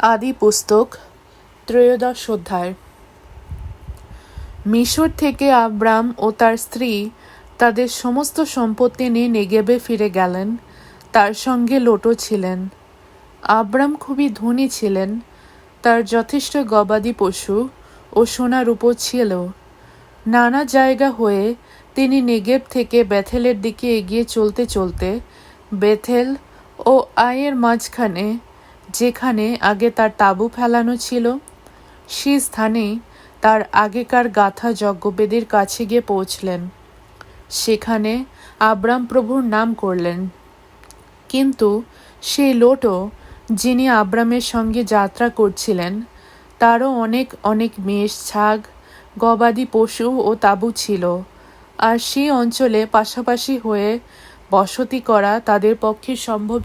আদি পুস্তক, ত্রয়োদশ অধ্যায়। মিশর থেকে আব্রাম ও তার স্ত্রী তাদের সমস্ত সম্পত্তি নিয়ে নেগেবে ফিরে গেলেন, তার সঙ্গে লোটো ছিলেন। আব্রাম খুবই ধনী ছিলেন, তার যথেষ্ট গবাদি পশু ও সোনার উপর ছিল। নানা জায়গা হয়ে তিনি নেগেব থেকে বেথেলের দিকে এগিয়ে চলতে চলতে বেথেল ও আয়ের মাঝখানে যেখানে আগে তার তাঁবু ফেলানো ছিল, সে স্থানেই তার আগেকার গাথা যজ্ঞবেদীর কাছে গিয়ে পৌঁছলেন। সেখানে আব্রাম প্রভুর নাম করলেন। কিন্তু সেই লোটও যিনি আব্রামের সঙ্গে যাত্রা করছিলেন, তারও অনেক অনেক মেষ, ছাগ, গবাদি পশু ও তাঁবু ছিল। আর সেই অঞ্চলে পাশাপাশি হয়ে বসতি করা তাদের পক্ষে সম্ভব